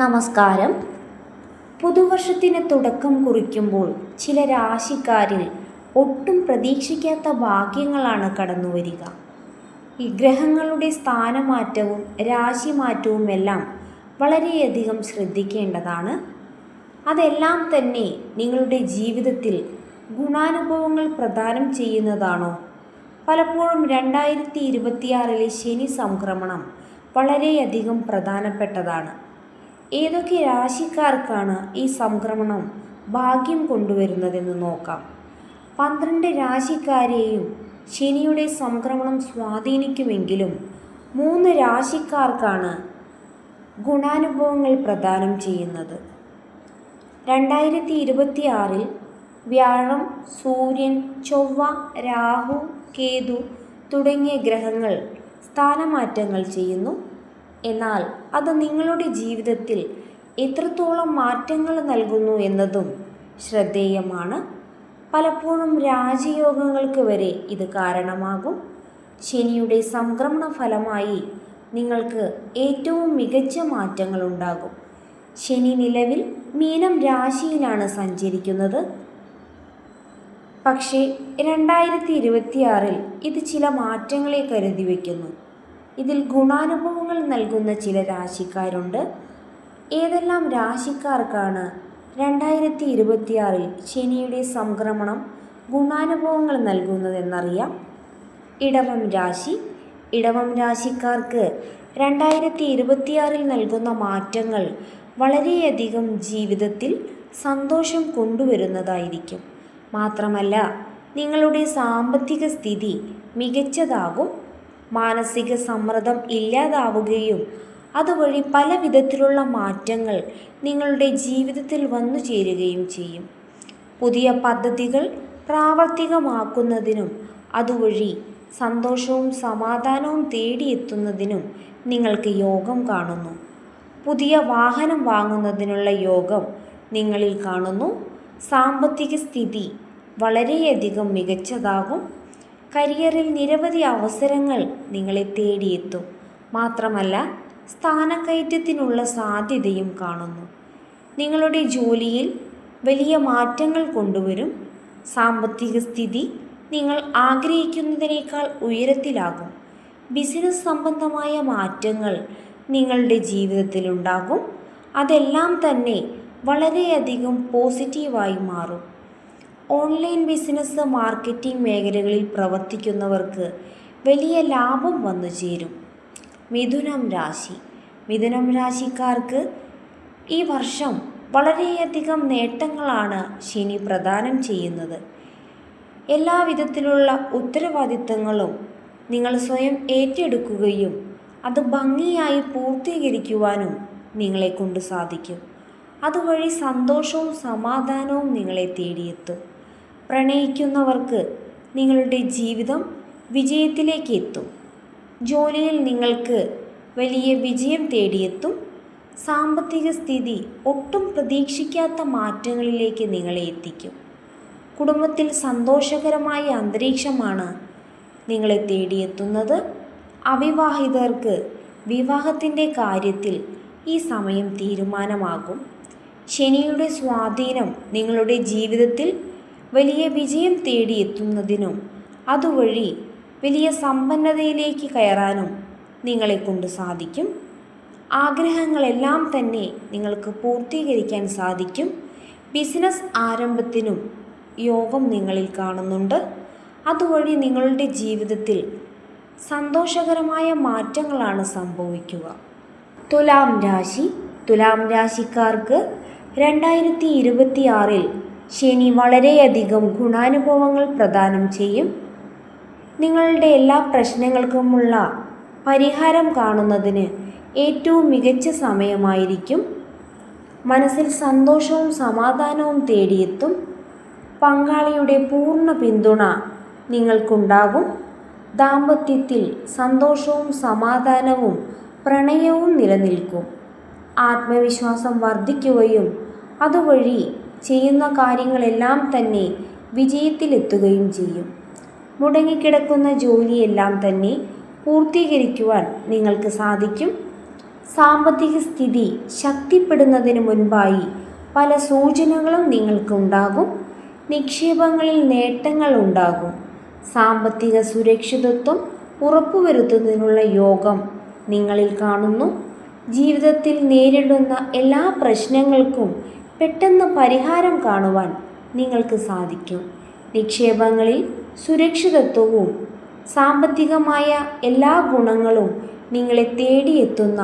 നമസ്കാരം. പുതുവർഷത്തിന് തുടക്കം കുറിക്കുമ്പോൾ ചില രാശിക്കാരിൽ ഒട്ടും പ്രതീക്ഷിക്കാത്ത ഭാഗ്യങ്ങളാണ് കടന്നു വരിക ഈ ഗ്രഹങ്ങളുടെ സ്ഥാനമാറ്റവും രാശിമാറ്റവും എല്ലാം വളരെയധികം ശ്രദ്ധിക്കേണ്ടതാണ്. അതെല്ലാം തന്നെ നിങ്ങളുടെ ജീവിതത്തിൽ ഗുണാനുഭവങ്ങൾ പ്രദാനം ചെയ്യുന്നതാണോ? പലപ്പോഴും രണ്ടായിരത്തി ഇരുപത്തിയാറിലെ ശനി സംക്രമണം വളരെയധികം പ്രധാനപ്പെട്ടതാണ്. ഏതൊക്കെ രാശിക്കാർക്കാണ് ഈ സംക്രമണം ഭാഗ്യം കൊണ്ടുവരുന്നതെന്ന് നോക്കാം. പന്ത്രണ്ട് രാശിക്കാരെയും ശനിയുടെ സംക്രമണം സ്വാധീനിക്കുമെങ്കിലും മൂന്ന് രാശിക്കാർക്കാണ് ഗുണാനുഭവങ്ങൾ പ്രദാനം ചെയ്യുന്നത്. രണ്ടായിരത്തി ഇരുപത്തി ആറിൽ വ്യാഴം സൂര്യൻ ചൊവ്വ രാഹു കേതു തുടങ്ങിയ ഗ്രഹങ്ങൾ സ്ഥാനമാറ്റങ്ങൾ ചെയ്യുന്നു. എന്നാൽ അത് നിങ്ങളുടെ ജീവിതത്തിൽ എത്രത്തോളം മാറ്റങ്ങൾ നൽകുന്നു എന്നതും ശ്രദ്ധേയമാണ്. പലപ്പോഴും രാജയോഗങ്ങൾക്ക് വരെ ഇത് കാരണമാകും. ശനിയുടെ സംക്രമണ ഫലമായി നിങ്ങൾക്ക് ഏറ്റവും മികച്ച മാറ്റങ്ങൾ ഉണ്ടാകും. ശനി നിലവിൽ മീനം രാശിയിലാണ് സഞ്ചരിക്കുന്നത്. പക്ഷേ രണ്ടായിരത്തി ഇരുപത്തിയാറിൽ ഇത് ചില മാറ്റങ്ങളെ കരുതി വയ്ക്കുന്നു ഇതിൽ ഗുണാനുഭവങ്ങൾ നൽകുന്ന ചില രാശിക്കാരുണ്ട്. ഏതെല്ലാം രാശിക്കാർക്കാണ് രണ്ടായിരത്തി ഇരുപത്തിയാറിൽ ശനിയുടെ സംക്രമണം ഗുണാനുഭവങ്ങൾ നൽകുന്നതെന്നറിയാം. ഇടവം രാശി. ഇടവം രാശിക്കാർക്ക് രണ്ടായിരത്തി ഇരുപത്തിയാറിൽ നൽകുന്ന മാറ്റങ്ങൾ വളരെയധികം ജീവിതത്തിൽ സന്തോഷം കൊണ്ടുവരുന്നതായിരിക്കും. മാത്രമല്ല നിങ്ങളുടെ സാമ്പത്തിക സ്ഥിതി മികച്ചതാകും. മാനസിക സമ്മർദ്ദം ഇല്ലാതാവുകയും അതുവഴി പല വിധത്തിലുള്ള മാറ്റങ്ങൾ നിങ്ങളുടെ ജീവിതത്തിൽ വന്നു ചേരുകയും ചെയ്യും. പുതിയ പദ്ധതികൾ പ്രാവർത്തികമാക്കുന്നതിനും അതുവഴി സന്തോഷവും സമാധാനവും തേടിയെത്തുന്നതിനും നിങ്ങൾക്ക് യോഗം കാണുന്നു. പുതിയ വാഹനം വാങ്ങുന്നതിനുള്ള യോഗം നിങ്ങളിൽ കാണുന്നു. സാമ്പത്തിക സ്ഥിതി വളരെയധികം മികച്ചതാകും. കരിയറിൽ നിരവധി അവസരങ്ങൾ നിങ്ങളെ തേടിയെത്തും. മാത്രമല്ല സ്ഥാനക്കയറ്റത്തിനുള്ള സാധ്യതയും കാണുന്നു. നിങ്ങളുടെ ജോലിയിൽ വലിയ മാറ്റങ്ങൾ കൊണ്ടുവരും. സാമ്പത്തിക സ്ഥിതി നിങ്ങൾ ആഗ്രഹിക്കുന്നതിനേക്കാൾ ഉയരത്തിലാകും. ബിസിനസ് സംബന്ധമായ മാറ്റങ്ങൾ നിങ്ങളുടെ ജീവിതത്തിലുണ്ടാകും അതെല്ലാം തന്നെ വളരെയധികം പോസിറ്റീവായി മാറും. ഓൺലൈൻ ബിസിനസ് മാർക്കറ്റിംഗ് മേഖലകളിൽ പ്രവർത്തിക്കുന്നവർക്ക് വലിയ ലാഭം വന്നു ചേരും. മിഥുനം രാശി. മിഥുനം രാശിക്കാർക്ക് ഈ വർഷം വളരെയധികം നേട്ടങ്ങളാണ് ശനി പ്രദാനം ചെയ്യുന്നത്. എല്ലാവിധത്തിലുള്ള ഉത്തരവാദിത്തങ്ങളും നിങ്ങൾ സ്വയം ഏറ്റെടുക്കുകയും അത് ഭംഗിയായി പൂർത്തീകരിക്കുവാനും നിങ്ങളെ കൊണ്ട് സാധിക്കും. അതുവഴി സന്തോഷവും സമാധാനവും നിങ്ങളെ തേടിയെത്തും. പ്രണയിക്കുന്നവർക്ക് നിങ്ങളുടെ ജീവിതം വിജയത്തിലേക്ക് എത്തും. ജോലിയിൽ നിങ്ങൾക്ക് വലിയ വിജയം തേടിയെത്തും. സാമ്പത്തിക സ്ഥിതി ഒട്ടും പ്രതീക്ഷിക്കാത്ത മാറ്റങ്ങളിലേക്ക് നിങ്ങളെ എത്തിക്കും. കുടുംബത്തിൽ സന്തോഷകരമായ അന്തരീക്ഷമാണ് നിങ്ങളെ തേടിയെത്തുന്നത്. അവിവാഹിതർക്ക് വിവാഹത്തിന്റെ കാര്യത്തിൽ ഈ സമയം തീരുമാനമാകും. ശനിയുടെ സ്വാധീനം നിങ്ങളുടെ ജീവിതത്തിൽ വലിയ വിജയം തേടിയെത്തുന്നതിനും അതുവഴി വലിയ സമ്പന്നതയിലേക്ക് കയറാനും നിങ്ങളെക്കൊണ്ട് സാധിക്കും. ആഗ്രഹങ്ങളെല്ലാം തന്നെ നിങ്ങൾക്ക് പൂർത്തീകരിക്കാൻ സാധിക്കും. ബിസിനസ് ആരംഭത്തിനും യോഗം നിങ്ങളിൽ കാണുന്നുണ്ട്. അതുവഴി നിങ്ങളുടെ ജീവിതത്തിൽ സന്തോഷകരമായ മാറ്റങ്ങളാണ് സംഭവിക്കുക. തുലാം രാശി. തുലാം രാശിക്കാർക്ക് രണ്ടായിരത്തി ഇരുപത്തിയാറിൽ ശനി വളരെയധികം ഗുണാനുഭവങ്ങൾ പ്രദാനം ചെയ്യും. നിങ്ങളുടെ എല്ലാ പ്രശ്നങ്ങൾക്കുമുള്ള പരിഹാരം കാണുന്നതിന് ഏറ്റവും മികച്ച സമയമായിരിക്കും. മനസ്സിൽ സന്തോഷവും സമാധാനവും തേടിയെത്തും. പങ്കാളിയുടെ പൂർണ പിന്തുണ നിങ്ങൾക്കുണ്ടാകും. ദാമ്പത്യത്തിൽ സന്തോഷവും സമാധാനവും പ്രണയവും നിലനിൽക്കും. ആത്മവിശ്വാസം വർദ്ധിക്കുകയും അതുവഴി ചെയ്യുന്ന കാര്യങ്ങളെല്ലാം തന്നെ വിജയത്തിലെത്തുകയും ചെയ്യും. മുടങ്ങിക്കിടക്കുന്ന ജോലിയെല്ലാം തന്നെ പൂർത്തീകരിക്കുവാൻ നിങ്ങൾക്ക് സാധിക്കും. സാമ്പത്തിക സ്ഥിതി ശക്തിപ്പെടുന്നതിന് മുൻപായി പല സൂചനകളും നിങ്ങൾക്കുണ്ടാകും. നിക്ഷേപങ്ങളിൽ നേട്ടങ്ങൾ ഉണ്ടാകും. സാമ്പത്തിക സുരക്ഷിതത്വം ഉറപ്പുവരുത്തുന്നതിനുള്ള യോഗം നിങ്ങളിൽ കാണുന്നു. ജീവിതത്തിൽ നേരിടുന്ന എല്ലാ പ്രശ്നങ്ങൾക്കും പെട്ടെന്ന് പരിഹാരം കാണുവാൻ നിങ്ങൾക്ക് സാധിക്കും. നിക്ഷേപങ്ങളിൽ സുരക്ഷിതത്വവും സാമ്പത്തികമായ എല്ലാ ഗുണങ്ങളും നിങ്ങളെ തേടിയെത്തുന്ന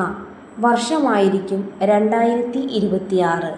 വർഷമായിരിക്കും രണ്ടായിരത്തി ഇരുപത്തിയാറ്.